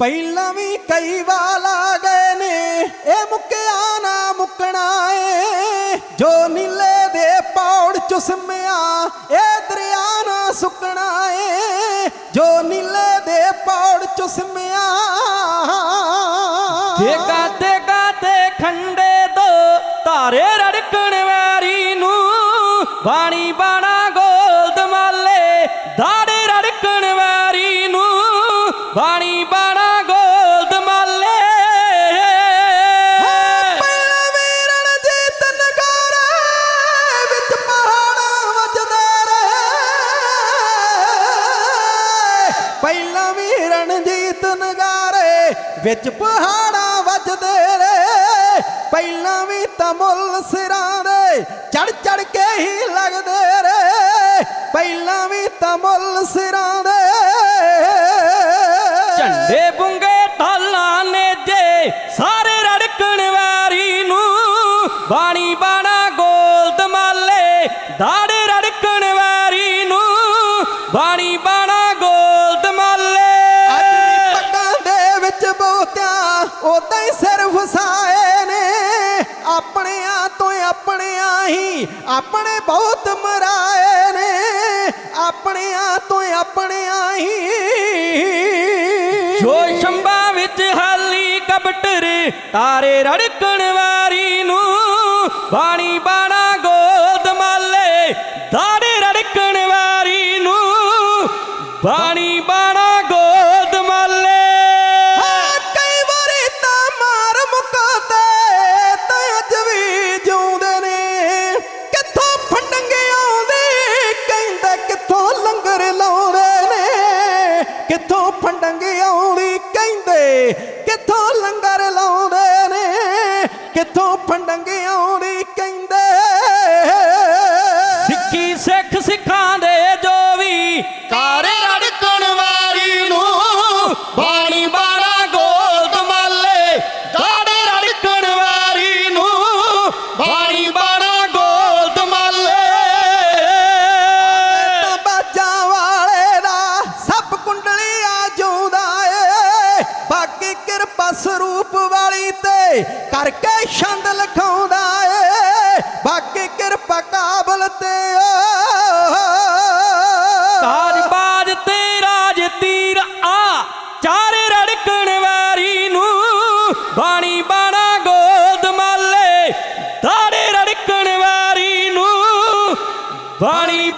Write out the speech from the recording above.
ਪਹਿਲਾਂ ਵੀ ਕਈ ਵਾਰ ਆ ਗਏ ਨੇ, ਇਹ ਮੁੱਕਿਆ ਨਾ ਮੁੱਕਣਾ ਏ। ਜੋ ਨੀਲੇ ਦੇ ਪੌੜ ਚੁਸਮਿਆ, ਇਹ ਦਰਿਆ ਨਾ ਸੁੱਕਣਾ ਏ। ਜੋ ਨੀਲੇ ਦੇ ਪੌੜ ਚੁਸਮਿਆ। ਜੇ ਗਾਤੇ ਗਾਤੇ ਖੰਡੇ ਦੋ, ਧਾਰੇ ਰੜਕਣ ਵਾਰੀ ਨੂੰ। ਬਾਣੀ ਬਾਣਾ ਗੋਲਦ ਮਾਲੇ, ਦਾੜੇ ਰੜਕਣ ਵਾਰੀ ਨੂੰ। ਬਾਣੀ ਬਾਣਾ ਪਹਿਲਾਂ ਵੀ ਰਣਜੀਤ ਨਗਾਰੇ ਵਿੱਚ ਪਹਾੜਾਂ ਵੱਜਦੇ ਰਹੇ ਪਹਿਲਾਂ ਵੀ ਤਾਂ ਸਿਰਾਂ ਦੇ ਚੜ ਚੜ ਕੇ ਹੀ ਲੱਗਦੇ ਰਹੇ ਪਹਿਲਾਂ ਵੀ ਤਾਂ ਸਿਰਾਂ ਦੇ। ਝੰਡੇ ਬੁੰਗੇ ਢਾਲਾਂ ਨੇ ਜੇ ਸਾਰੇ ਰੜਕਣ ਵਾਰੀ ਨੂੰ, ਬਾਣੀ ਬਾਣਾ ਗੋਲਦ ਮਾਲੇ, ਦਾੜੇ ਆਪਣਿਆਂ ਹੀ ਆਪਣੇ ਬਹੁਤ ਮਰਾਏ ਨੇ। ਆਪਣਿਆਂ ਤੋਂ ਆਪਣਿਆਂ ਹੀ। ਜੋ ਸ਼ੰਭਾ ਵਿੱਚ ਹਾਲੀ ਕਬਟਰ, ਤਾਰੇ ਰੜਕਣ ਵਾਰੀ ਨੂੰ ਬਾਣੀ ਬਾਣਾ ਕਿੱਥੋਂ ਫੰਡੰਗੇ ਕਹਿੰਦੇ ਕਿੱਥੋਂ ਲੰਗਰ ਸਰੂਪ ਵਾਲੀ ਤੇ ਕਰਕੇ ਛੰਦ ਲਿਖਾਉਂਦਾ ਏ। ਬਾਕੀ ਕਿਰਪਾ ਕਾਬਲ ਤੇ ਤਾਜ ਬਾਜ ਤੇ ਰਾਜ ਤੀਰ ਆ ਚਾਰੇ ਰੜਕਣ ਵਾਰੀ ਨੂੰ। ਬਾਣੀ ਬਾਣਾ ਗੋਦ ਮਾਲੇ ਦਾੜੇ ਰੜਕਣ ਵਾਰੀ ਨੂੰ। ਬਾਣੀ